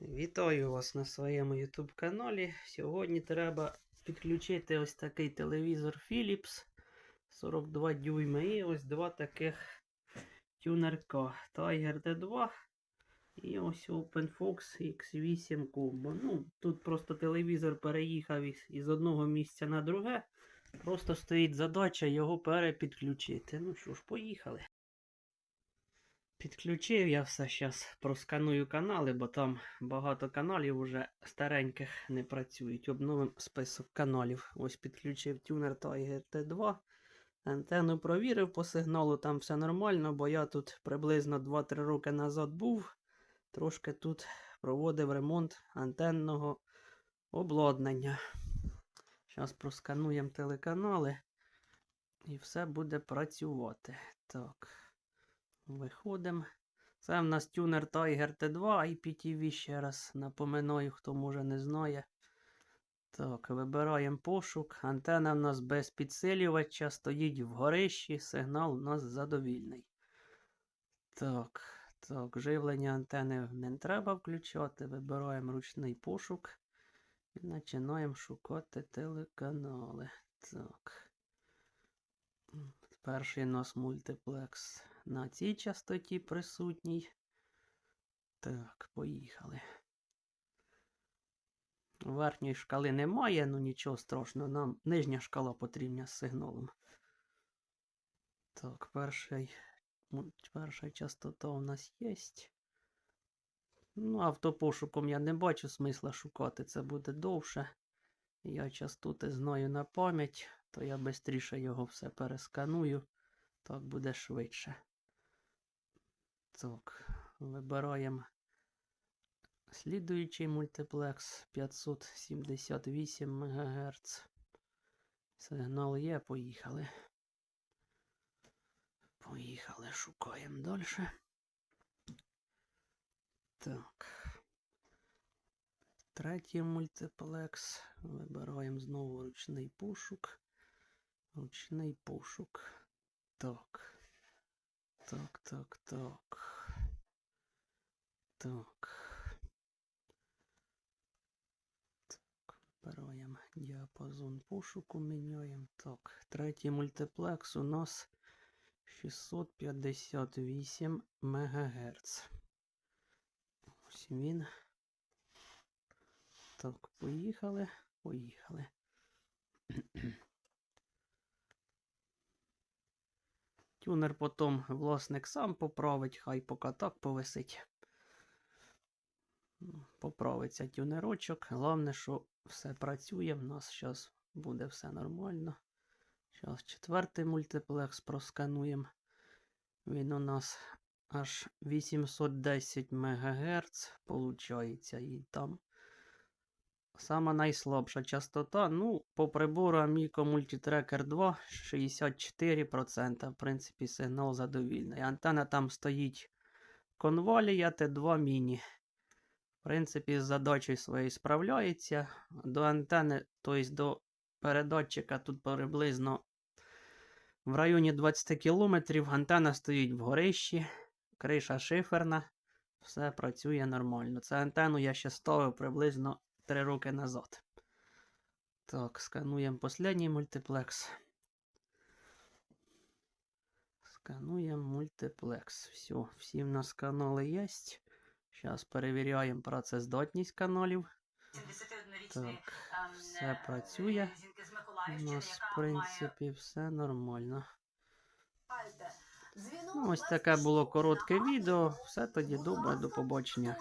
Вітаю вас на своєму YouTube каналі. Сьогодні треба підключити ось такий телевізор Philips 42 дюйма і ось два таких тюнерка Tiger D2 і ось OpenFox X8 Combo. Ну, тут просто телевізор переїхав із, із одного місця на друге. Просто стоїть задача його перепідключити. Ну що ж, поїхали. Підключив я все зараз просканую канали, бо там багато каналів уже стареньких не працюють. Обновим список каналів. Ось підключив тюнер Tiger T2. Антенну провірив по сигналу, там все нормально, бо я тут приблизно 2-3 роки назад був. Трошки тут проводив ремонт антенного обладнання. Зараз проскануємо телеканали і все буде працювати. Так. Виходимо. Це в нас тюнер Tiger T2 IPTV, ще раз напоминаю, хто може не знає. Так, вибираємо пошук. Антена в нас без підсилювача, стоїть в горищі, сигнал у нас задовільний. Так, так, живлення антени не треба включати. Вибираємо ручний пошук і починаємо шукати телеканали. Так. Перший у нас мультиплекс на цій частоті присутній. Так, поїхали. Верхньої шкали немає, ну нічого страшного, нам нижня шкала потрібна з сигналом. Так, перший, перша частота у нас є. Ну, автопошуком я не бачу смисла шукати, це буде довше. Я частоти знаю на пам'ять, то я швидше його все пересканую. Так буде швидше. Так, вибираємо слідуючий мультиплекс 578 МГц. Сигнал є, поїхали. Поїхали, шукаємо далі. Так. Третій мультиплекс. Вибираємо знову ручний пошук. Ручний пошук. Так. Так, так, так. Так. Так, вибираємо діапазон пошуку, міняємо. Так, третій мультиплекс у нас 658 МГц. Ось він. Так, поїхали, поїхали. Тюнер потім власник сам поправить, хай поки так повисить. Ну, Поправиться тюнерочок. Головне, що все працює. В нас зараз буде все нормально. Зараз четвертий мультиплекс проскануємо. Він у нас аж 810 МГц, виходить, і там Сама найслабша частота. Ну, по прибору Amico Multitracker 2 64%. В принципі, сигнал задовільний. Антенна там стоїть конвалія Т2 міні. В принципі, з задачею своєю справляється. До антени, тобто до передатчика тут приблизно в районі 20 км. Антенна стоїть в горищі, криша шиферна. Все працює нормально. Це антенну я ще ставив приблизно 3 роки назад. Так, скануємо останній мультиплекс. Скануємо мультиплекс. Все, всі в нас канали є. Зараз перевіряємо працездатність каналів. Так, ем, все е, працює. У нас, в принципі, все нормально. Ну, ось таке було коротке відео. Все тоді добре, до побачення.